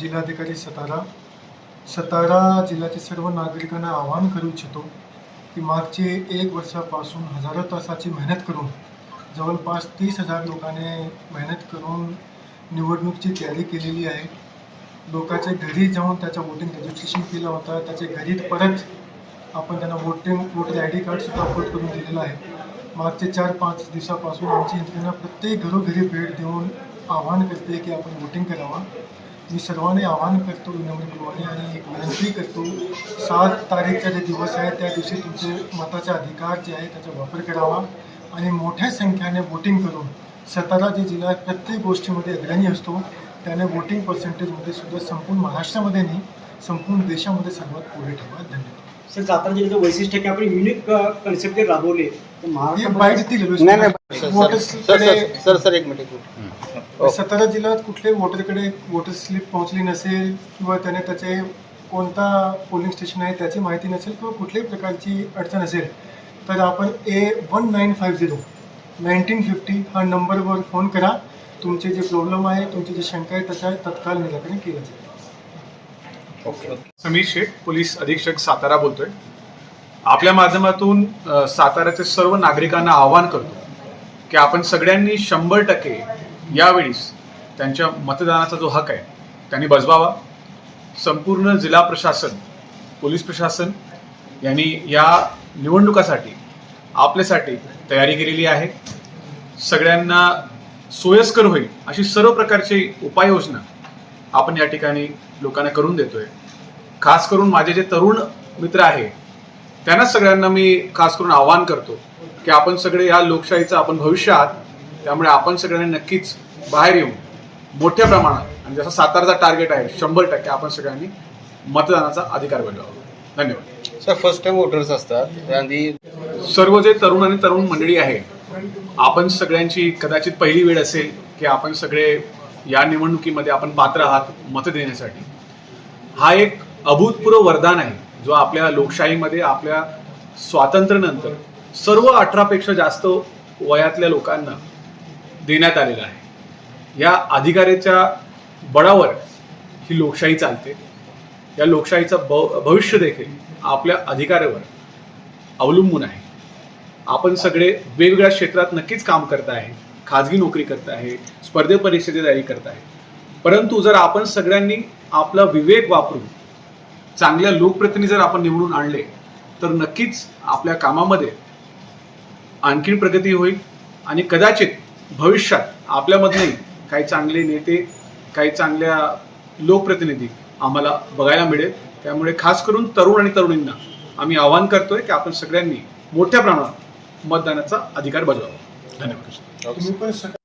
जिल्हाधिकारी सतारा. सतारा जिल्ह्यातील सर्व नागरिकांना आवाहन करू इच्छितो की मागचे एक वर्षापासून हजारो तासाची मेहनत करून जवळपास तीस हजार लोकांनी मेहनत करून निवडणूकची तयारी केलेली आहे. लोकांच्या घरी जाऊन त्याचं वोटिंग रजिस्ट्रेशन केलं होतं. त्याच्या घरी परत आपण त्यांना वोटिंग वोटर आय डी कार्डसुद्धा अपलोड करून दिलेलं आहे. मागचे चार पाच दिवसापासून आमची यंत्रणा प्रत्येक घरोघरी भेट देऊन आवाहन करते की आपण वोटिंग करावा. मी सर्वांनी आवाहन करतो विनम्रप्रमाणे आणि एक विनंती करतो सात तारीखचा जे दिवस आहे त्या दिवशी तुमचे मताचे अधिकार जे आहे त्याचा वापर करावा आणि मोठ्या संख्येने वोटिंग करून सतारा जे जिल्हा प्रत्येक गोष्टीमध्ये अग्रणी असतो त्याने वोटिंग पर्सेंटेजमध्ये सुद्धा संपूर्ण महाराष्ट्रामध्ये नाही संपूर्ण देशामध्ये सर्वात पुढे ठेवा. धन्यवाद. सर सातारा जिल्ह्याचं वैशिष्ट्य की आपण युनिक कन्सेप्ट राबवले. तर नाही सर सर सर सर एक मिनिट हो. सातारा जिल्ह्यात कुठले वोटरकडे वोटर स्लिप पोहोचली नसेल किंवा त्याने त्याचे कोणता पोलिंग स्टेशन आहे त्याची माहिती नसेल किंवा कुठल्याही प्रकारची अडचण असेल तर आपण A one nine five zero nineteen fifty हा नंबरवर फोन करा. तुमचे जे प्रॉब्लेम आहे तुमची जी शंका आहे त्याच्या तत्काळ निराकरण केलं जाईल. ओके समीर शेठ पोलीस अधीक्षक सातारा बोलतोय. आपल्या माध्यमातून साताऱ्याचे सर्व नागरिकांना आवाहन करतो की आपण सगळ्यांनी शंभर टक्के यावेळीस त्यांच्या मतदानाचा जो हक आहे त्यांनी बजवावा. संपूर्ण जिल्हा प्रशासन पोलीस प्रशासन यांनी या निवडणुकासाठी आपल्यासाठी तयारी केलेली आहे. सगळ्यांना सोयस्कर होईल अशी सर्व प्रकारची उपाययोजना आपण या ठिकाणी लोकांना करून देतोय. खास करून माझे जे तरुण मित्र आहे त्यांना सगळ्यांना मी खास करून आवाहन करतो की आपण सगळे या लोकशाहीचं आपण भविष्य आहात त्यामुळे आपण सगळ्यांनी नक्कीच बाहेर येऊन मोठ्या प्रमाणात आणि जसं सातारचा टार्गेट आहे शंभर टक्के आपण सगळ्यांनी मतदानाचा अधिकार बजावावा धन्यवाद. सर फर्स्ट टाइम वोटर्स असतात आणि सर्व जे तरुण आणि तरुण मंडळी आहे आपण सगळ्यांची कदाचित पहिली वेळ असेल की आपण सगळे या निवडणुकीमध्ये आपण पात्र आहात मत देण्यासाठी. हा एक अभूतपूर्व वरदान आहे जो आपल्या लोकशाहीमध्ये आपल्या स्वातंत्र्यानंतर सर्व अठरापेक्षा जास्त वयातल्या लोकांना देण्यात आलेला आहे. या अधिकाराच्या बळावर ही लोकशाही चालते. या लोकशाहीचं भ भविष्य देखील आपल्या अधिकारावर अवलंबून आहे. आपण सगळे वेगवेगळ्या क्षेत्रात नक्कीच काम करत आहे. खाजगी नोकरी करत आहे स्पर्धे परीक्षेची तयारी करत आहे. परंतु जर आपण सगळ्यांनी आपला विवेक वापरून चांगल्या लोकप्रतिनिधी जर आपण निवडून आणले तर नक्कीच आपल्या कामामध्ये आणखीन प्रगती होईल आणि कदाचित भविष्यात आपल्यामधले काही चांगले नेते काही चांगल्या लोकप्रतिनिधी आम्हाला बघायला मिळेल. त्यामुळे खास करून तरुण आणि तरुणींना आम्ही आवाहन करतोय की आपण सगळ्यांनी मोठ्या प्रमाणात मतदानाचा अधिकार बजावा. Danilo. Okay.